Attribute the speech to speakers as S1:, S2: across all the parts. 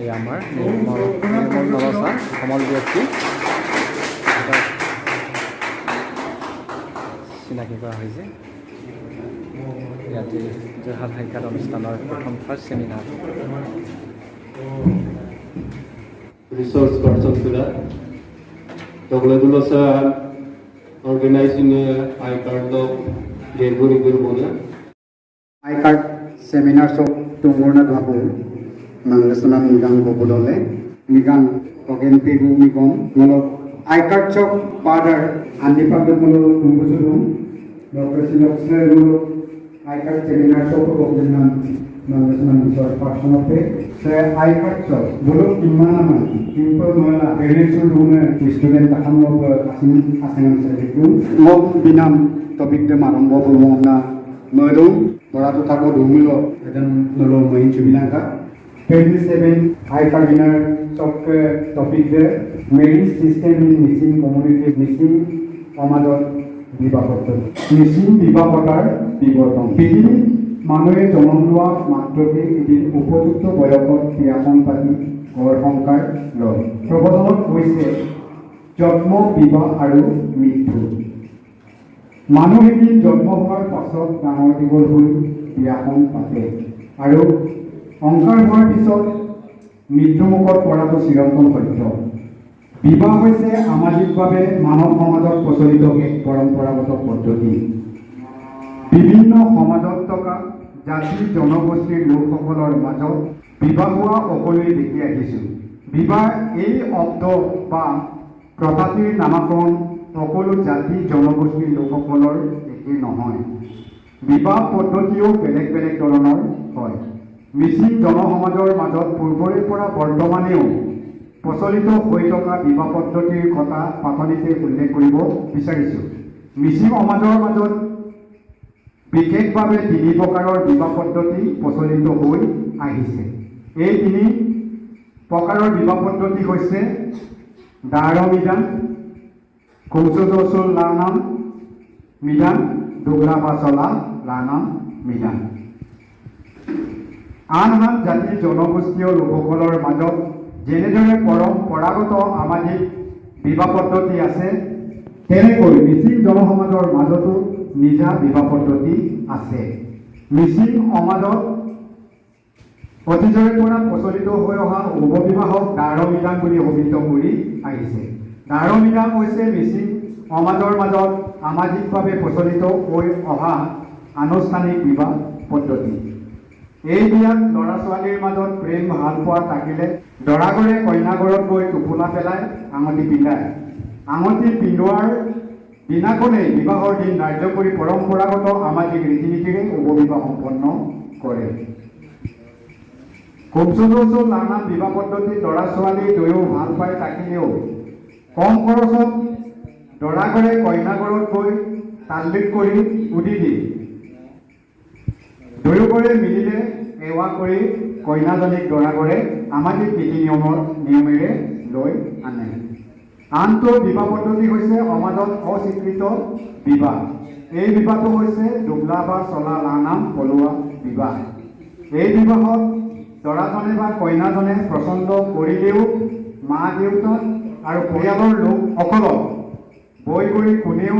S1: এই নিৰ্মল নৰচা সমল ব্যক্তি চিনাকি কৰা হৈছে ইয়াতে যোৰহাট সাক্ষাৎ অনুষ্ঠানৰ প্ৰথম first seminar
S2: resource person sila. Togladulo sa organizing niya ay kardo Gerguri Gurbuna.
S3: I card seminar সব টুমুরনা ধাপু নাংলেসনা মিগাং ববুদলে মিগাং অগেন পেগু মিগম মল আইকার্ড চক পাদার আন্দিপাক মল কুম্বুজুলু ডক্টর সিলক্সে মল আইকার্ড সেমিনার সব ববুদনা নাংলেসনা মিসর পার্সনতে সে আইকার্ড চক বলো কিমান মান কিম্প মলা পেরেন্টস রুমে স্টুডেন্ট তাহাম আসিন আসেন সেলিকু মগ বিনাম টপিক দে মারম্ভ বলমনা Madu, Barato Taco Dumilo, dan Nolo Main Chubilanga. 27 high winner software topic there. Marine system in missing community missing সমাজত বিবাহ পদ্ধতি মিচিং বিবাহ পতাৰ বিৱৰ্তন মানুহে জন্ম লোৱা মাত্ৰকে এদিন উপযুক্ত বয়সত বিয়াখন পাতি ঘৰ সংসাৰ লয়। প্ৰবচনত কৈছে, জন্ম, বিবাহ আৰু মৃত্যু। মানুহ এদিন জন্ম হোৱাৰ পাছত ডাঙৰ দীঘল হৈ বিয়াখন পাতে আৰু হোৱাৰ পিছত মৃত্যুমুখত পৰাটো চিৰন্তন সত্য। বিবাহ হৈছে সামাজিকভাৱে মানৱ সমাজত প্ৰচলিত এক পৰম্পৰাগত পদ্ধতি। বিভিন্ন সমাজত থকা জাতি, জনগোষ্ঠীৰ লোকসকলৰ মাজত বিবাহ হোৱা সকলোৱে দেখি আহিছোঁ। বিবাহ এই শব্দ বা প্ৰথাটিৰ নামাকৰণ সকলো জাতি, জনগোষ্ঠীৰ লোকসকলৰ একেই নহয়। বিবাহ পদ্ধতিও বেলেগ বেলেগ ধৰণৰ হয়। মিচিং জনসমাজৰ মাজত পূৰ্বৰে পৰা বৰ্তমানেও প্ৰচলিত হৈ থকা বিবাহ পদ্ধতিৰ কথা পাতনিতে উল্লেখ কৰিব বিচাৰিছোঁ। মিচিং সমাজৰ মাজত বিশেষভাৱে তিনি প্ৰকাৰৰ বিবাহ পদ্ধতি প্ৰচলিত হৈ আহিছে। এই তিনি প্ৰকাৰৰ বিবাহ পদ্ধতি হৈছে দাৰ মিদান কৌশল লানাম দোগলা বা চলা লানাম মিদান আন আন জাতি জনগোষ্ঠীয় লোকসকলৰ মাজত যেনেদৰে পৰম্পৰাগত সামাজিক বিবাহ পদ্ধতি আছে, তেনেকৈ মিচিং জনসমাজৰ মাজতো নিজা বিবাহ পদ্ধতি আছে। মিচিং সমাজত অতীজৰে পৰা প্ৰচলিত হৈ অহা উপবিবাহক দাৰ মিদান বুলি অভিহিত কৰি আহিছে। দাৰ মিদান হৈছে মিচিং সমাজৰ মাজত সামাজিকভাৱে প্ৰচলিত হৈ অহা আনুষ্ঠানিক বিবাহ পদ্ধতি এই বিয়াত ল'ৰা ছোৱালীৰ মাজত প্ৰেম ভাল পোৱা থাকিলে দৰাঘৰে কইনাঘৰত গৈ টোপোলা পেলাই আঙুঠি পিন্ধায়। আঙুঠি পিন্ধোৱাৰ দিনাখনেই বিবাহৰ দিন ধাৰ্য কৰি পৰম্পৰাগত সামাজিক ৰীতি নীতিৰে উপবিবাহ সম্পন্ন কৰে। কৌশল নানান বিবাহ পদ্ধতি ল'ৰা ছোৱালী দুয়ো ভাল পাই থাকিলেও কম খৰচত দৰাঘৰে কইনাঘৰত গৈ তাল্লিক কৰি উদি দিয়ে। দুয়োঘৰে মিলিলে সেৱা কৰি কইনাজনীক দৰাঘৰে সামাজিক নীতি নিয়মৰ নিয়মেৰে লৈ আনে। আনটো বিবাহ পদ্ধতি হৈছে সমাজত অস্বীকৃত বিবাহ। এই বিবাহটো হৈছে দুবলা বা চলা লানাম পলোৱা বিবাহ। এই বিবাহত দৰাজনে বা কইনাজনে পচন্দ কৰিলেও মা দেউতাক আৰু পৰিয়ালৰ লোকসকলক বৈ কৰি কোনেও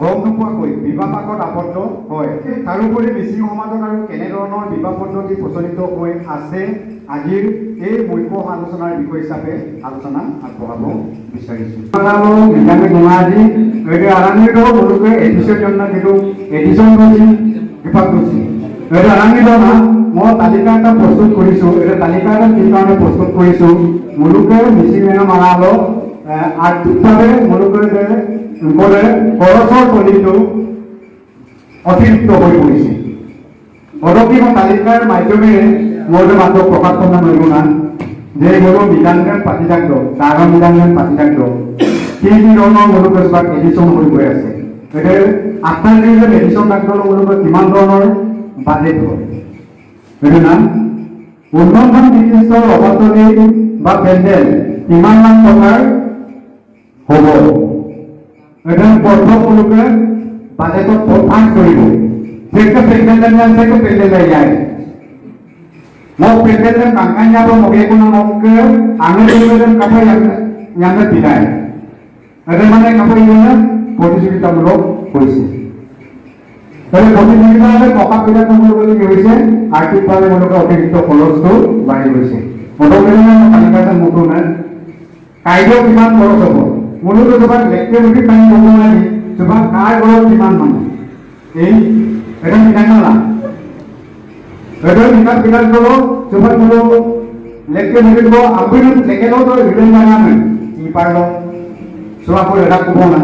S3: গম নোপোৱাকৈ বিবাহ পাকত আবদ্ধ হয়। তাৰোপৰি মিচিং সমাজত আৰু কেনেধৰণৰ বিবাহ পদ্ধতি প্ৰচলিত হৈ আছে আজিৰ এই মুখ্য আলোচনাৰ বিষয় হিচাপে আলোচনা আগবঢ়াব বিচাৰিছোঁ। এডিশ্যন জন্য কিন্তু এডিশ্যন কৰিছিল বিভাগ কৰিছিল। এইটো আৰান্বিত মই তালিকা এটা প্ৰস্তুত কৰিছোঁ এইটো তালিকা এটা কি কাৰণে প্ৰস্তুত কৰিছোঁ মুলুকে মিচিং মেনা মাৰা হলেও আৰ্থিকভাৱে মুলুকে লোকৰে খৰচৰ পলিটো অতিৰিক্ত হৈ পৰিছে। অদকি মই তালিকাৰ মাধ্যমেৰে মোৰ যে মাত্ৰ প্ৰকাশ কৰা নৰিব না যে গৰু মিলানগান পাতি থাকল তাৰ মিলানগান পাতি থাকল কি কি ধৰণৰ মুলুক এজোপাক এডিশ্যন হৈ গৈ আছে। গতিকে আঠাইছ যে এডিশ্যন ডাক্তৰৰ মুলুকত কিমান ধৰণৰ বাজেট হয়? সেইটো না উন্নতমান বিশিষ্ট অৱতনী বা পেণ্ডেল, কিমান মান টকাৰ হ'ব। এটা প্ৰথম মুলুকে বাজেটত ফাঁস কৰিব সেটা পেণ্ডেল আছে পেণ্ডেল যায়। mau presiden kampanye apa mau dia pun mau ke angin presiden apa yang yang tidak ada mana apa yang প্ৰতিযোগিতামূলক হৈছে তাহলে প্ৰতিযোগিতাভাৱে টকা পইচা কমাবলৈ কি হৈছে। আৰ্থিকভাৱে তেওঁলোকে অতিৰিক্ত খৰচটো বাঢ়ি গৈছে। মটৰবিলাক তালিকাতে মোটো নাই। কাইলৈ কিমান খৰচ হ'ব? মোলোতো তোমাক লেখকে উঠি পানী ল'ব নোৱাৰি তোমাক কাৰ ঘৰত কিমান মানুহ এই এটা মিঠাই নলা এটা মিঠাই পিঠাই kalau coba kalau লেখকে উঠি দিব আপুনি লেখকে তো ৰিটাৰ্ণ নাগামে ই পাৰলো so aku ada kubona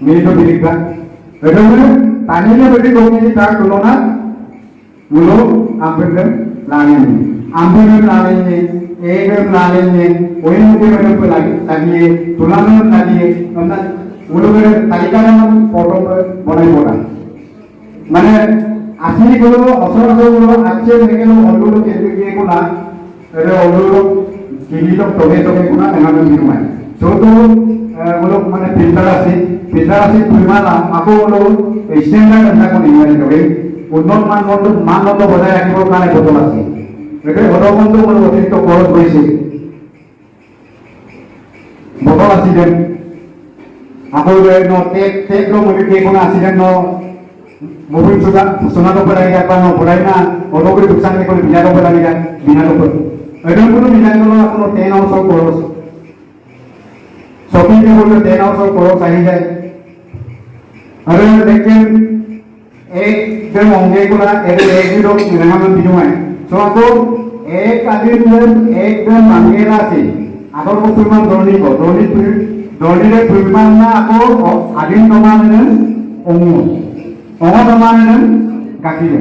S3: milito biligba itu mana tanya berarti kau ini tak tulona mulu ambil lain అంబేరం లాగేసి ఏడం లాగేసి ఒయింపు వెనుపు తగ్గి తులాను తగ్గి ఉన్న ఉడుగుడు తగ్గికాలం ఫోటో మొదలైపోవడం మన আসিনি গুলো অসরগুলো আছে দেখেন অল্লুর চেপে গিয়ে কোনা এর অল্লুর গিলিল টবে টবে কোনা দেখা না নির্মাণ যেহেতু বলো মানে ফিল্টার আছে ফিল্টার আছে ফুলমালা আকৌ বলো স্ট্যান্ডার্ড এটা কোন ইমানি টবে উন্নত মানদণ্ড মানদণ্ড বজাই ৰাখিবৰ কাৰণে বটল আছে সেইকাৰণে ভদ্ৰমন্ত্ৰ মানে অতিৰিক্ত কৰ কৰিছিল বতৰ আছিলে আৰু তখন এক আদির একদম বাঙ্গের আছে আগৰ মুছলমান দৰ্ণী দৰ্ণী দৰ্ণীৰে দুইমান না আকৌ আদিন নমানেনে অঙু অঙ নমানেনে গাঠিলে।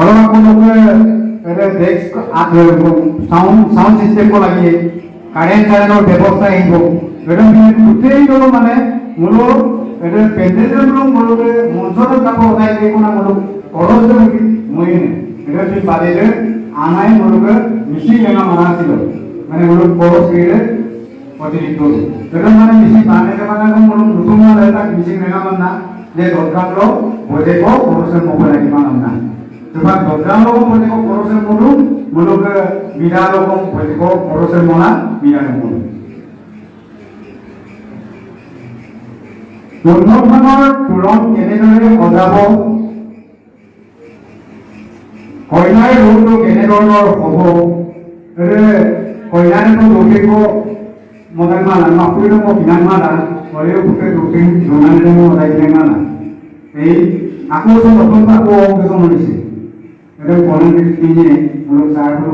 S3: অলপ আপোনালোকে চাউণ্ড চাউণ্ড চিষ্টেম লাগিয়ে কাৰেণ্ট চাৰেণ্টৰ ব্যৱস্থা আহিব। মানে গোটেইটো মানে মোৰো পেণ্ডেলৰ মোৰো মঞ্চত যাব ওলাই সেইকণা মোৰো পৰহজনক মই এগৰাকী পাৰিলে আনাই মোৰ মিচি এঙা মানা আছিল। মানে মোৰ পৰহীৰে কেনেদৰে সজাব? কইনাৰ ৰূপটো কেনেধৰণৰ হ'ব কইনাৰেতো দৌৰিব modal mana, no acuerdo con final mana, por ello porque tu fin, no me tengo la idea mana. Eh, aku sama pun tak bohong ke sama ni sih. Ada kolam di sini, mulut saya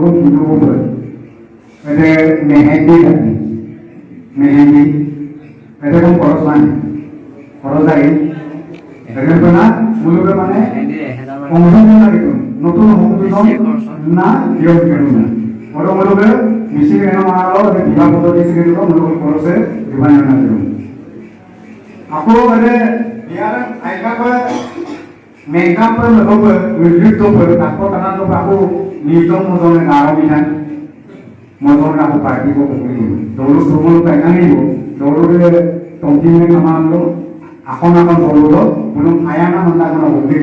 S3: pun pun hidup pun. Ada mehendi lagi, mehendi. Ada pun poros mana, poros lagi. Ada pun na, mulut mana? Pengumuman lagi tu, notun pengumuman na, dia pengumuman. Orang mulut Mising এনে মারালো বিভাগ পদ্ধতি থেকে দিব মূল খরচে বিভাগ এনে দিব আকৌ মানে বিয়াৰ আইকাপ মেকআপ লব নৃত্য আকৌ টানা লব আকৌ নিৰ্জন মজনে গাঁৱৰ বিধান মজন আকৌ দিব দৌৰোৰে টংকিনে কামালো আসন আসন দৌৰো কোনো সন্তান অগ্নিৰ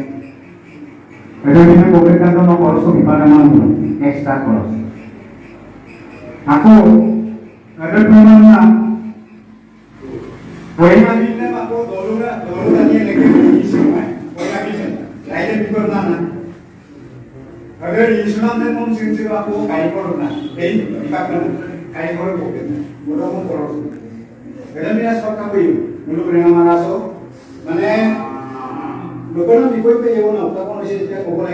S3: ভলান্টিয়ার্স এটা কিন্তু পব্লিকান জন্য খরচ বিপাদা মান এক্সট্রা খরচ Aku ada pernah Poin lagi ni aku dulu na dulu na ni lagi di sini. Poin lagi ni. Lain di mana na? Agar di sini na pun sini aku kai koru na. Eh, ikat na kai koru bukan. Mula pun koru. Kalau ni asal kamu ini, mula beri nama raso. Mana? Bukan ni kau itu yang mana? Tak Cái cục.